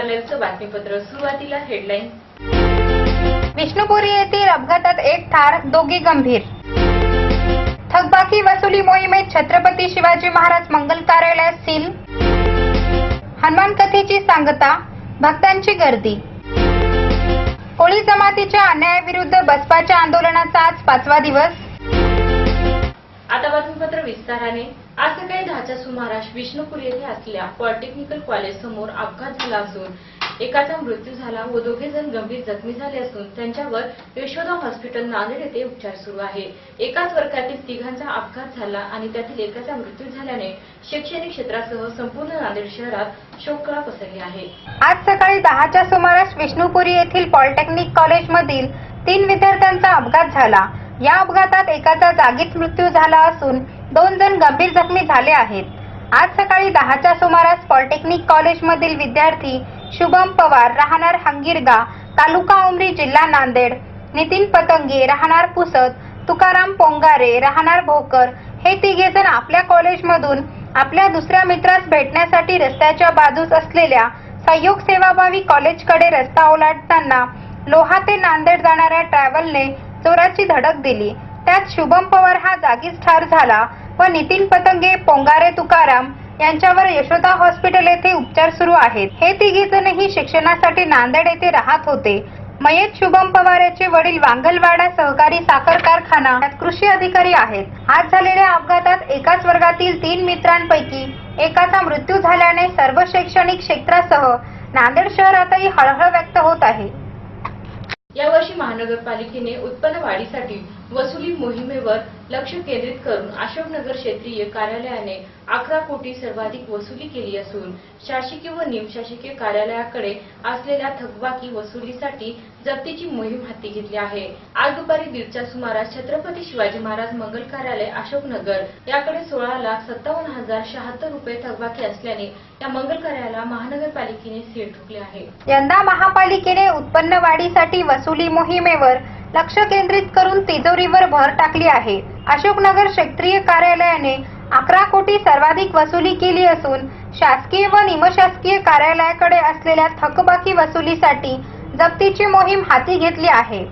बातमीपत्र सुरुवातीला हेडलाईन विष्णुपुरी येथील अपघातात एक ठार दोघे गंभीर. थकबाकी वसुली मोहिमेत छत्रपती शिवाजी महाराज मंगल कार्यालयात सील. हनुमान कथेची सांगता भक्तांची गर्दी. कोळी जमातीच्या अन्यायाविरुद्ध बसपाच्या आंदोलनाचा आज पाचवा दिवस. आता बातमीपत्र विस्ताराने. आज सकाळी दहाच्या सुमारास विष्णुपूर येथे असलेल्या पॉलिटेक्निकल कॉलेज समोर अपघात झाला असून एकाचा मृत्यू झाला व दोघे जण गंभीर जखमी झाले असून त्यांच्यावर यशोदा हॉस्पिटल नांदेड येथे उपचार सुरू आहे. एकाच वर्गातील तिघांचा अपघात झाला आणि त्यातील एकाचा मृत्यू झाल्याने शैक्षणिक क्षेत्रासह संपूर्ण नांदेड शहरात शोककळा पसरली आहे. आज सकाळी दहाच्या सुमारास विष्णुपुरी येथील पॉलिटेक्निक कॉलेजमधील तीन विद्यार्थ्यांचा अपघात झाला. या अपघातात एकाचा जागीच मृत्यू झाला असून दोन जण गंभीर जखमी झाले आहेत. आज सकाळी दहाच्या सुमारास पॉलिटेक्निक कॉलेजमधील विद्यार्थी शुभम पवार राहणार हंगीरगा तालुका उमरी जिल्हा नांदेड. नितीन पतंगे राहणार पुसद तुकाराम पोंगारे राहणार भोकर. हे तिघे जण आपल्या कॉलेजमधून आपल्या दुसऱ्या मित्रास भेटण्यासाठी रस्त्याच्या बाजूस असलेल्या सहयोग सेवाभावी कॉलेजकडे रस्ता ओलांडताना लोहा ते नांदेड जाणाऱ्या ट्रॅव्हलने चोराची धडक दिली. त्यात शुभम पवार हा जागीच ठार झाला व नितीन पतंगे पोंगारे तुकाराम यांच्यावर यशोदा हॉस्पिटल येथे उपचार सुरू आहेत. हे तिघी जणही शिक्षणासाठी नांदेड येथे राहत होते. मयत शुभम पवार याचे वडील वांगलवाडा सहकारी साखर कारखाना कृषी अधिकारी आहेत. आज झालेल्या अपघातात एकाच वर्गातील तीन मित्रांपैकी एकाचा मृत्यू झाल्याने सर्व शैक्षणिक क्षेत्रासह नांदेड शहरातही हळहळ व्यक्त होत आहे. यावर्षी महानगरपालिकेने उत्पन्न वाढीसाठी वसुली मोहिमेवर लक्ष केंद्रित करून अशोकनगर क्षेत्रीय कार्यालयाने अकरा कोटी सर्वाधिक वसुली केली असून शासकीय व निमशासकीय कार्यालयाकडे असलेल्या थकबाकी वसुलीसाठी जप्तीची मोहीम हाती घेतली आहे. आज दुपारी दीडच्या सुमारास छत्रपती शिवाजी महाराज मंगल कार्यालय अशोकनगर याकडे सोळा लाख सत्तावन्न हजार शहात्तर रुपये थकबाकी असल्याने या मंगल कार्यालयाला महानगरपालिकेने सील ठोकले आहे. यंदा महापालिकेने उत्पन्न वाढीसाठी वसुली मोहिमेवर लक्ष केंद्रित करून तिजोरीवर भर टाकली आहे. अशोकनगर क्षेत्रीय कार्यालयाने अकरा कोटी सर्वाधिक वसुली केली असून शासकीय व निमशासकीय कार्यालयाकडे असलेल्या थकबाकी वसुलीसाठी जप्तीची मोहीम हाती घेतली आहे.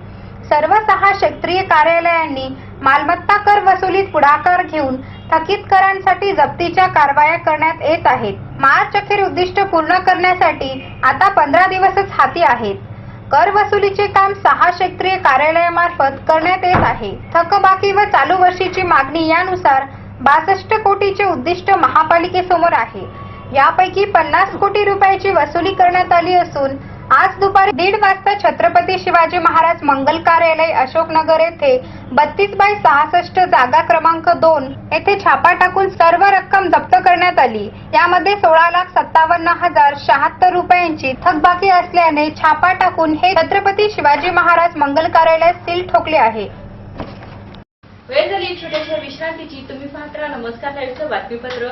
सर्व सहा क्षेत्रीय कार्यालयांनी मालमत्ता कर वसुलीत पुढाकार घेऊन थकीत करांसाठी जप्तीच्या कारवाया करण्यात येत आहेत. मार्च अखेर उद्दिष्ट पूर्ण करण्यासाठी आता पंधरा दिवसच हाती आहेत. कर वसुलीचे काम सहा क्षेत्रीय कार्यालयामार्फत करण्यात येत आहे. थकबाकी व चालू वर्षीची मागणी यानुसार बासष्ट कोटीचे उद्दिष्ट महापालिकेसमोर आहे. यापैकी पन्नास कोटी रुपयाची वसुली करण्यात आली असून आज दुपारी दीड वाजता छत्रपती शिवाजी महाराज मंगल कार्यालय अशोकनगर येथे बत्तीस बाय सहासष्ट जागा क्रमांक दोन येथे छापा टाकून सर्व रक्कम जप्त करण्यात आली. यामध्ये सोळा लाख सत्तावन्न हजार शहात्तर रुपयांची थकबाकी असल्याने छापा टाकून हे छत्रपती शिवाजी महाराज मंगल कार्यालय सील ठोकले आहे. वेळ झाली छोट्याशा विश्रांतीची. तुम्ही पाहत राहा नमस्कार बातमीपत्र.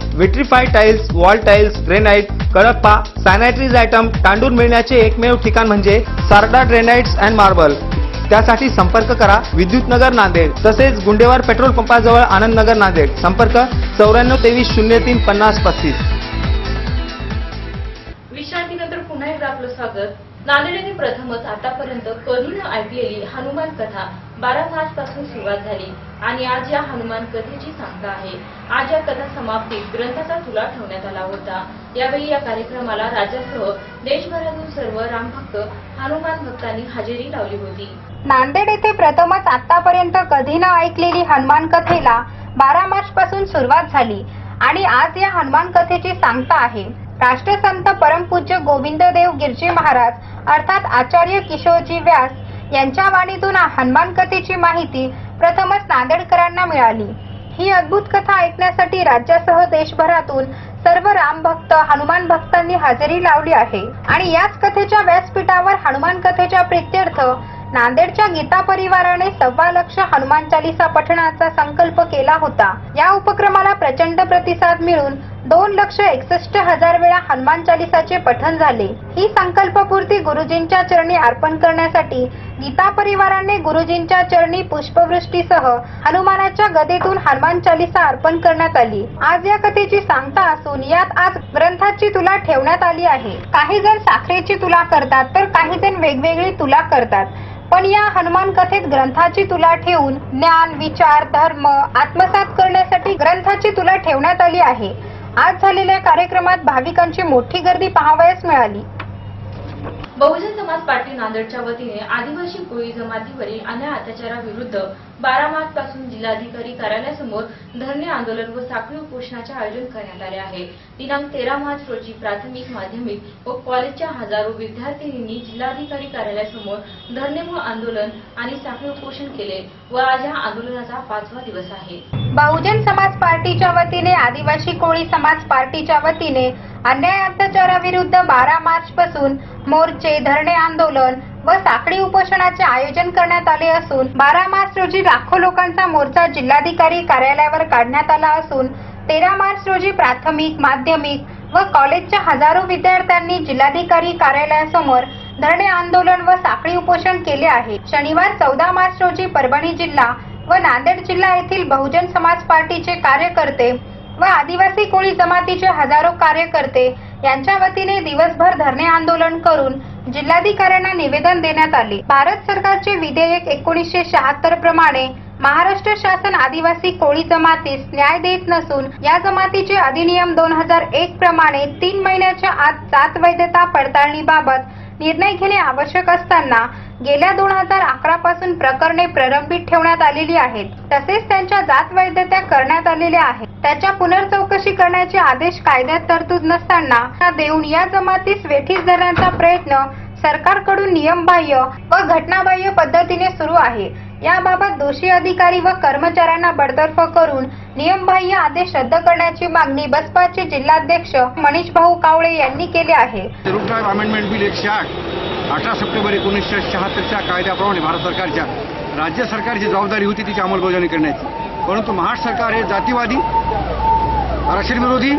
vitrify tiles wall tiles granite Kadappa sanitaries item तांडून मिळण्याचे एकमेव ठिकाण म्हणजे सारडा ग्रेनाइट्स अँड मार्बल. त्यासाठी संपर्क करा विद्युतनगर नांदेड तसेच गुंडेवार पेट्रोल पंपाजवळ आनंदनगर नांदेड. संपर्क चौऱ्याण्णव तेवीस शून्य तीन पन्नास पस्तीस. विश्रांतीनंतर पुन्हा एकदा आपलं स्वागत. नांदेड प्रथमच आतापर्यंत करून ऐकलेली हनुमान कथा बारा मार्च पासून सुरुवात झाली. आणि आज या हनुमान कथेची सांगता आहे. आज या कथा समाप्तीत ग्रंथाचा तुला ठेवण्यात आला होता. यावेळी या कार्यक्रमाला राज्यासह देशभरातून सर्व रामभक्त हनुमान भक्तांनी हजेरी लावली होती. नांदेड येथे प्रथमच आतापर्यंत कधी न ऐकलेली हनुमान कथेला बारा मार्च पासून सुरुवात झाली. आणि आज या हनुमान कथेची सांगता आहे. राष्ट्रसंत परमपूज्य गोविंददेव गिरजी महाराज अर्थात आचार्य किशोरजी व्यास यांच्या वाणीतून हनुमान कथेची माहिती प्रथमच नांदेडकरांना मिळाली. ही अद्भुत कथा ऐकण्यासाठी राज्यासह देशभरातून सर्व राम भक्त हनुमान भक्तांनी हजेरी लावली आहे. आणि याच कथेच्या व्यासपीठावर हनुमान कथेच्या प्रित्यर्थ नांदेडच्या गीता परिवाराने सव्वा लक्ष हनुमान चालिसा पठणाचा संकल्प केला होता. या उपक्रमाला प्रचंड प्रतिसाद मिळून दोन लक्ष एकसष्ट हजार वेळा हनुमान चालिसाचे पठण झाले. ही संकल्पपूर्ती गुरुजींच्या चरणी अर्पण करण्यासाठी गीता परिवाराने गुरुजींच्या चरणी पुष्पवृष्टीसह हनुमानाच्या गदेतून हनुमान चालिसा अर्पण करण्यात आली. आज या कथेची सांगता असून यात आज ग्रंथाची तुला ठेवण्यात आली आहे. काही जण साखरेची तुला करतात तर काही जण वेगवेगळी तुला करतात. पण या हनुमान कथेत ग्रंथाची तुला ठेवून ज्ञान विचार धर्म आत्मसात करण्यासाठी ग्रंथाची तुला ठेवण्यात आली आहे. आज झालेल्या कार्यक्रमात भाविकांची मोठी गर्दी पाहावयास मिळाली. बहुजन समाज पार्टी नांदेडच्या वतीने आदिवासी कोळी जमातीवरील अन्याय अत्याचाराविरुद्ध बारा मार्च पासून जिल्हाधिकारी कार्यालयासमोर धरणे आंदोलन व साखळी उपोषणाचे आयोजन करण्यात आले आहे. दिनांक तेरा मार्च रोजी प्राथमिक माध्यमिक व कॉलेजच्या हजारो विद्यार्थिनींनी जिल्हाधिकारी कार्यालयासमोर धरणे व आंदोलन आणि साखळी उपोषण केले व आज या आंदोलनाचा पाचवा दिवस आहे. बहुजन समाज पार्टीच्या वतीने आदिवासी कोळी समाज पार्टीच्या वतीने अन्याय अत्याचाराविरुद्ध बारा मार्च पासून मोर्चे धरणे आंदोलन व साखळी उपोषणाचे आयोजन करण्यात आले असून बारा मार्च रोजी लाखो लोकांचा मोर्चा जिल्हाधिकारी कार्यालयावर काढण्यात आला असून तेरा मार्च रोजी प्राथमिक माध्यमिक व कॉलेजच्या हजारो विद्यार्थ्यांनी जिल्हाधिकारी कार्यालयासमोर धरणे आंदोलन व साखळी उपोषण केले आहे. शनिवार चौदा मार्च रोजी परभणी जिल्हा व नांदेड जिल्हा येथील बहुजन समाज पार्टीचे कार्यकर्ते व आदिवासी कोळी जमातीचे हजारो कार्यकर्ते यांच्या वतीने दिवसभर धरणे आंदोलन करून जिल्हाधिकाऱ्यांना निवेदन देण्यात आले. भारत सरकारचे विधेयक एकोणीसशे शहात्तर प्रमाणे महाराष्ट्र शासन आदिवासी कोळी जमातीस न्याय देत नसून या जमातीचे अधिनियम दोन हजार एक प्रमाणे तीन महिन्याच्या आत जात वैधता पडताळणीबाबत निर्णय घेणे आवश्यक असताना गेल्या दोन हजार अकरा पासून प्रकरणे प्रलंबित ठेवण्यात आलेली आहेत. तसेच त्यांच्या जात वैधत्या करण्यात आलेल्या आहेत. त्याच्या पुनर्चौकशी करण्याचे आदेश कायद्यात तरतूद नसताना देऊन या जमातीस वेठीस धरण्याचा प्रयत्न सरकारकडून नियमबाह्य व घटनाबाह्य पद्धतीने सुरू आहे. याबाबत दोषी अधिकारी व कर्मचाऱ्यांना बडतर्फ करून नियमबाह्य आदेश रद्द करण्याची मागणी बसपाचे जिल्हाध्यक्ष मनीष भाऊ कावळे यांनी केली आहे. अमेंडमेंट बिल एकशे आठ अठरा सप्टेंबर एकोणीसशे शहात्तरच्या कायद्याप्रमाणे भारत सरकारच्या राज्य सरकारची जबाबदारी होती तिची अंमलबजावणी करण्याची. परंतु महाराष्ट्र सरकार हे जातीवादी आरक्षण विरोधी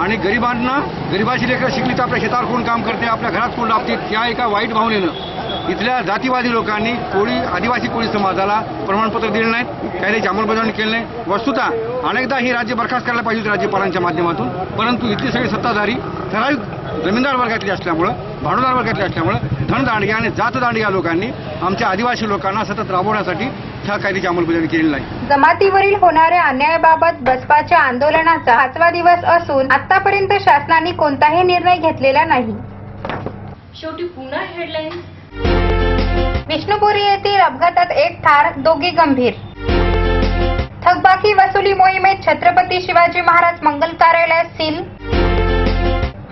आणि गरिबांना गरिबाची लेकरं शिकली तर आपल्या शेतावर कोण काम करते आपल्या घरात कोण लाभते या एका वाईट भावनेनं इथल्या जातीवादी लोकांनी कोळी आदिवासी कोळी समाजाला प्रमाणपत्र दिले नाहीत कायद्याची अंमलबजावणी केली नाही. वस्तुतः अनेकदा ही राज्य बरखास्त करायला पाहिजे होती राज्यपालांच्या माध्यमातून परंतु इथली सगळी सत्ताधारी ठराविक जमीनदार वर्गातली असल्यामुळं भांडवलदार वर्गातली असल्यामुळं धनदांडग्या आणि जातदांडग्या लोकांनी आमच्या आदिवासी लोकांना सतत राबवण्यासाठी ह्या कायद्याची अंमलबजावणी केलेली आहे जमातीवरील होणाऱ्या अन्यायाबाबत बसपाच्या आंदोलनाचा पाचवा दिवस असून आतापर्यंत शासनाने कोणताही निर्णय घेतलेला नाही. शेवटी पुन्हा हेडलाईन्स विष्णुपुरी येथील अपघातात एक ठार दोघी गंभीर. थकबाकी वसुली मोहिमेत छत्रपती शिवाजी महाराज मंगल कार्यालय सील.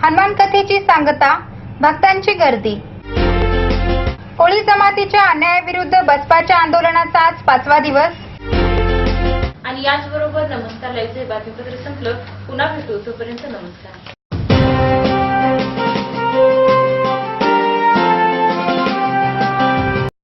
हनुमान कथेची सांगता भक्तांची गर्दी. कोळी जमातीच्या अन्यायाविरुद्ध बसपाच्या आंदोलनाचा आज पाचवा दिवस. आणि याचबरोबर नमस्कार लाईव्हचे बातमीपत्र संपलं. पुन्हा भेटू तोपर्यंत नमस्कार.